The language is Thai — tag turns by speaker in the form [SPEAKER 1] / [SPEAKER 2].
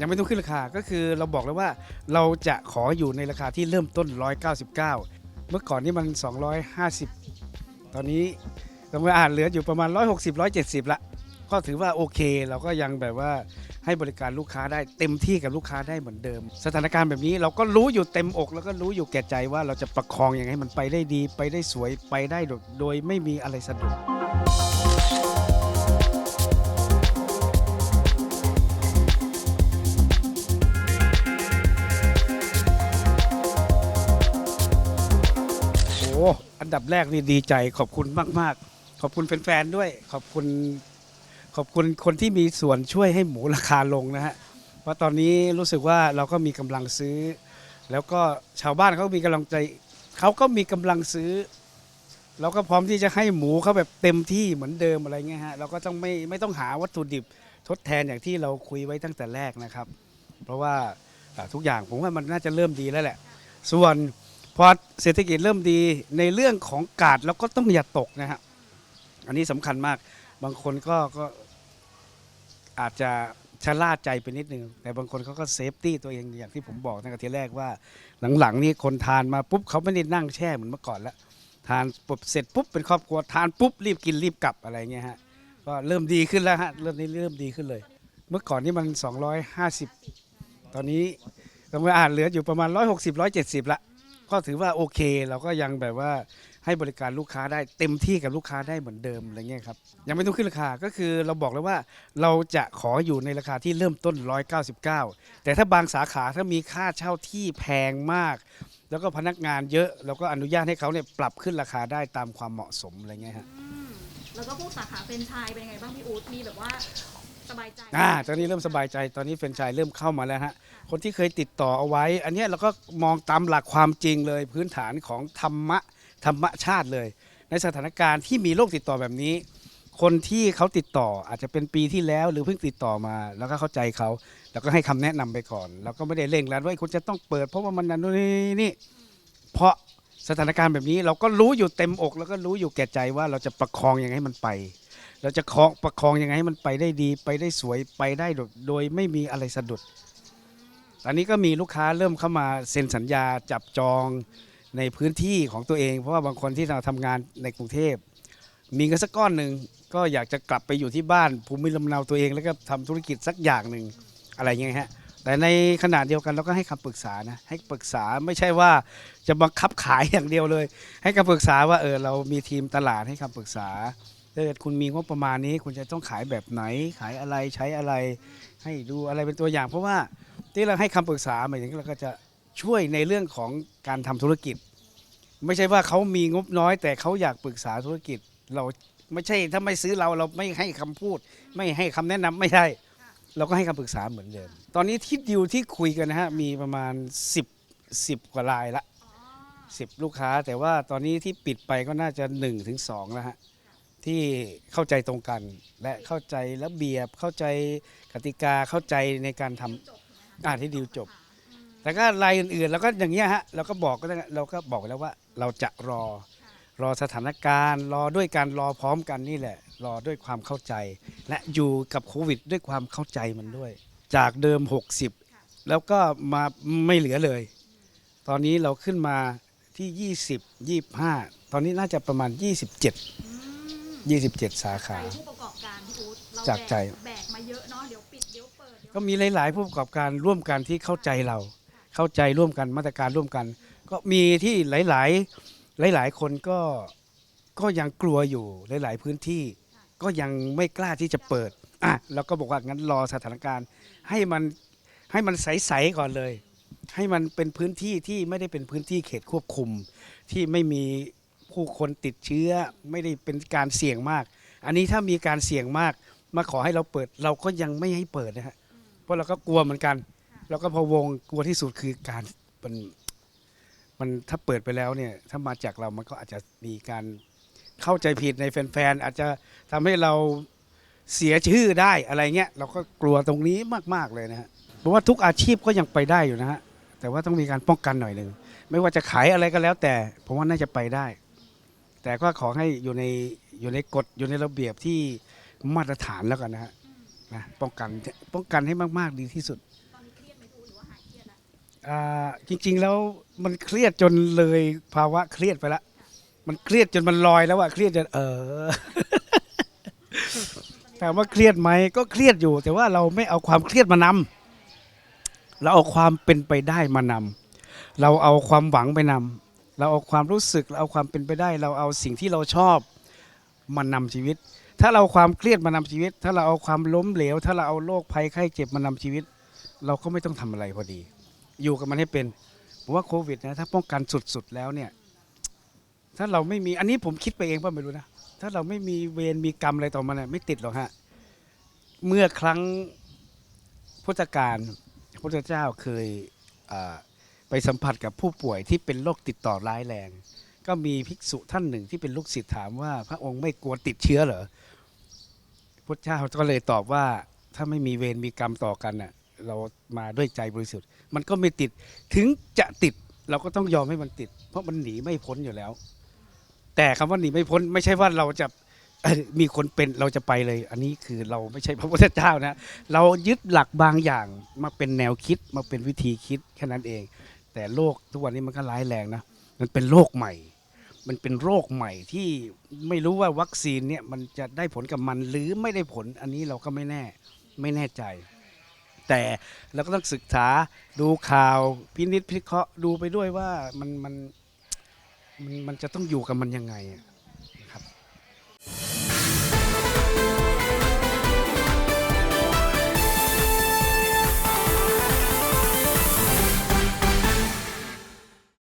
[SPEAKER 1] ยังไม่ต้องขึ้นราคาก็คือเราบอกแล้วว่าเราจะขออยู่ในราคาที่เริ่มต้น 199 เมื่อก่อนนี่มัน 250 ตอนนี้ต้องไปอ่านเหลืออยู่ประมาณ 160 170 ละ ก็ถือว่าโอเค เราก็ยังแบบว่าให้บริการลูกค้าได้เต็มที่กับลูกค้าได้เหมือนเดิม สถานการณ์แบบนี้เราก็รู้อยู่เต็มอก แล้วก็รู้อยู่แก่ใจว่าเราจะประคองอยังไงให้มันไปได้ดี ไปได้สวยไปได้โดยโดยไม่มีอะไรสะดุด นดับแรกนี่ดีใจขอบคุณมาก ๆ ขอบคุณแฟนๆด้วย ขอบคุณ ขอบคุณคนที่มีส่วนช่วยให้หมูราคาลงนะฮะเพราะตอนนี้รู้สึกว่าเราก็มีกำลังซื้อ แล้วก็ชาวบ้านเขามีกำลังใจเขาก็มีกำลังซื้อ เราก็พร้อมที่จะให้หมูเขาแบบเต็มที่เหมือนเดิมอะไรเงี้ยฮะเราก็ต้องไม่ไม่ต้องหาวัตถุดิบทดแทนอย่างที่เราคุยไว้ตั้งแต่แรกนะครับ เพราะว่าอ่าทุกอย่างผมว่ามันน่าจะเริ่มดีแล้วแหละ ส่วน พอเศรษฐกิจเริ่มดีในเรื่องของกาดเราก็ต้องอย่าตกนะฮะอันนี้สำคัญมาก บางคนก็ก็อาจจะชะล่าใจไปนิดนึง แต่บางคนเขาก็เซฟตี้ตัวเองอย่างที่ผมบอกตั้งแต่ทีแรกว่าหลังๆนี่คนทานมาปุ๊บเขาไม่ได้นั่งแช่เหมือนเมื่อก่อนแล้ว ทานปุ๊บเสร็จปุ๊บเป็นครอบครัวทานปุ๊บรีบกินรีบกลับอะไรเงี้ยฮะก็เริ่มดีขึ้นแล้วฮะเริ่มนี้เริ่มดีขึ้นเลย เมื่อก่อนนี่มัน 250 ตอนนี้ต้องไปอ่านเหลืออยู่ประมาณ 160 170ละ ก็ถือว่าโอเคเราก็ยังแบบว่าให้บริการลูกค้าได้เต็มที่กับลูกค้าได้เหมือนเดิมอะไรเงี้ยครับยังไม่ต้องขึ้นราคาก็คือเราบอกแล้วว่าเราจะขออยู่ในราคาที่เริ่มต้น 199 แต่ถ้าบางสาขาถ้ามีค่าเช่าที่แพงมาก แล้วก็พนักงานเยอะเราก็อนุญาตให้เขาเนี่ยปรับขึ้นราคาได้ตามความเหมาะสมอะไรเงี้ยฮะ
[SPEAKER 2] แล้วก็พวกสาขาเป็นไชายเป็นยังไงบ้างพี่อู๊ดมีแบบว่า สบายใจ
[SPEAKER 1] อ่าตอนนี้เริ่มสบายใจตอนนี้แฟรนไชส์เริ่มเข้ามาแล้วฮะคนที่เคยติดต่อเอาไว้ อันเนี้ยเราก็มองตามหลักความจริงเลยพื้นฐานของธรรมะธรรมชาติเลย ในสถานการณ์ที่มีโรคติดต่อแบบนี้ คนที่เขาติดต่ออาจจะเป็นปีที่แล้วหรือเพิ่งติดต่อมา แล้วก็เข้าใจเขาแล้วก็ให้คำแนะนำไปก่อนแล้วก็ไม่ได้เร่งรัดว่าคุณจะต้องเปิด เพราะว่ามันนั่นนู่นนี่นี่เพราะสถานการณ์แบบนี้เราก็รู้อยู่เต็มอก แล้วก็รู้อยู่แก่ใจว่าเราจะประคองยังไงให้มันไป เราจะคองประคองยังไงให้มันไปได้ดีไปได้สวยไปได้โดยโดยไม่มีอะไรสะดุด ตอนนี้ก็มีลูกค้าเริ่มเข้ามาเซ็นสัญญาจับจองในพื้นที่ของตัวเอง เพราะว่าบางคนที่เราทำงานในกรุงเทพ มีเงินสักก้อนหนึ่งก็อยากจะกลับไปอยู่ที่บ้านภูมิลำเนาตัวเองแล้วก็ทำธุรกิจสักอย่างหนึ่งอะไรเงี้ยฮะแต่ในขณะเดียวกันเราก็ให้คำปรึกษานะให้ปรึกษาไม่ใช่ว่าจะบังคับขายอย่างเดียวเลย ให้คำปรึกษาว่าเออเรามีทีมตลาดให้คำปรึกษา ถ้าเกิดคุณมีงบประมาณนี้ คุณจะต้องขายแบบไหน ขายอะไรใช้อะไร ให้ดูอะไรเป็นตัวอย่าง เพราะว่าที่เราให้คำปรึกษาหมายถึงเราก็จะช่วยในเรื่องของการทำธุรกิจ ไม่ใช่ว่าเขามีงบน้อย แต่เขาอยากปรึกษาธุรกิจ เราไม่ใช่ถ้าไม่ซื้อเราเราไม่ให้คำพูด ไม่ให้คำแนะนำไม่ใช่เราก็ให้คำปรึกษาเหมือนเดิม ตอนนี้ที่ดิวที่คุยกันนะฮะมีประมาณ 10 10 กว่ารายละ 10 ลูกค้า แต่ว่าตอนนี้ที่ปิดไปก็น่าจะ1ถึง2แล้วฮะ ที่เข้าใจตรงกัน และเข้าใจระเบียบเข้าใจกติกาเข้าใจในการทำอ่าที่ดีลจบ แต่ก็รายอื่นๆเราก็อย่างเงี้ยฮะเราก็บอกก็ได้เราก็บอกแล้วว่าเราจะรอรอสถานการณ์ รอด้วยการรอพร้อมกันนี่แหละ รอด้วยความเข้าใจ และอยู่กับโควิด ด้วยความเข้าใจมันด้วย จากเดิม 60 แล้วก็มาไม่เหลือเลย ตอนนี้เราขึ้นมาที่ 20 25 ตอนนี้น่าจะประมาณ 27 27 สา
[SPEAKER 2] ใจ
[SPEAKER 1] ขา
[SPEAKER 2] ผู้ประกอบการพี่อู๊ดเรา
[SPEAKER 1] จากใจ
[SPEAKER 2] แบกแบกมาเยอะเนาะเดี๋ยวปิดเดี๋ยวเปิดเดี๋ยว
[SPEAKER 1] ก็มีหลาย ๆ ผู้ประกอบการร่วมกันที่เข้าใจเรา เข้าใจร่วมกันมาตรการร่วมกัน ก็มีที่หลาย ๆ หลาย ๆ คนก็ก็ยังกลัวอยู่หลาย ๆ พื้นที่ ก็ยังไม่กล้าที่จะเปิดอะเราก็บอกว่างั้นรอสถานการณ์ ให้มันให้มันใส ๆ ก่อนเลย ให้มันเป็นพื้นที่ที่ไม่ได้เป็นพื้นที่เขตควบคุมที่ไม่มี ผู้คนติดเชื้อไม่ได้เป็นการเสี่ยงมาก อันนี้ถ้ามีการเสี่ยงมาก มาขอให้เราเปิดเราก็ยังไม่ให้เปิดนะฮะเพราะเราก็กลัวเหมือนกัน แล้วก็พะวงกลัวที่สุดคือการมันมันถ้าเปิดไปแล้วเนี่ยถ้ามาจากเรามันก็อาจจะมีการเข้าใจผิดในแฟนๆอาจจะทำให้เราเสียชื่อได้อะไรเงี้ยเราก็กลัวตรงนี้มากๆเลยนะฮะเพราะว่าทุกอาชีพก็ยังไปได้อยู่นะฮะแต่ว่าต้องมีการป้องกันหน่อยหนึ่งไม่ว่าจะขายอะไรก็แล้วแต่ผมว่าน่าจะไปได้ แต่ก็ขอให้อยู่ในอยู่ในกฎอยู่ในระเบียบที่มาตรฐานแล้วกันนะฮะนะป้องกันป้องกันให้มากๆดีที่สุด
[SPEAKER 2] ต
[SPEAKER 1] อ่าจริง ๆ แล้วมันเครียดจนเลยภาวะเครียดไปละมันเครียดจนมันลอยแล้วอะเครียดจนเออ ถามว่าเครียดไหมก็เครียดอยู่ แต่ว่าเราไม่เอาความเครียดมานำเราเอาความเป็นไปได้มานำเราเอาความหวังไปนำ เราเอาความรู้สึกเราเอาความเป็นไปได้ เราเอาสิ่งที่เราชอบมานำชีวิต ถ้าเราเอาความเครียดมานำชีวิต ถ้าเราเอาความล้มเหลว ถ้าเราเอาโรคภัยไข้เจ็บมานำชีวิต เราก็ไม่ต้องทำอะไรพอดี อยู่กับมันให้เป็นผมว่าโควิดนะถ้าป้องกันสุดๆแล้วเนี่ยถ้าเราไม่มีอันนี้ผมคิดไปเองป่ะไม่รู้นะถ้าเราไม่มีเวรมีกรรมอะไรต่อมันนะไม่ติดหรอกฮะเมื่อครั้งพุทธกาลพระพุทธเจ้าเคยอ่า ไปสัมผัสกับผู้ป่วยที่เป็นโรคติดต่อร้ายแรง ก็มีภิกษุท่านหนึ่งที่เป็นลูกศิษย์ถามว่า พระองค์ไม่กลัวติดเชื้อเหรอพุทธเจ้าก็เลยตอบว่าถ้าไม่มีเวรมีกรรมต่อกันน่ะเรามาด้วยใจบริสุทธิ์ มันก็ไม่ติดถึงจะติดเราก็ต้องยอมให้มันติด เพราะมันหนีไม่พ้นอยู่แล้ว แต่คำว่าหนีไม่พ้นไม่ใช่ว่าเราจะมีคนเป็นเราจะไปเลย อันนี้คือเราไม่ใช่พระพุทธเจ้านะ เรายึดหลักบางอย่างมาเป็นแนวคิดมาเป็นวิธีคิดแค่นั้นเอง แต่โรคทุกวันนี้มันก็ร้ายแรงนะ มันเป็นโรคใหม่ มันเป็นโรคใหม่ที่ไม่รู้ว่าวัคซีนเนี่ยมันจะได้ผลกับมันหรือไม่ได้ผลอันนี้เราก็ไม่แน่ไม่แน่ใจ แต่เราก็ต้องศึกษาดูข่าวพินิจพิเคราะห์ดูไปด้วยว่ามันมันมันจะต้องอยู่กับมันยังไง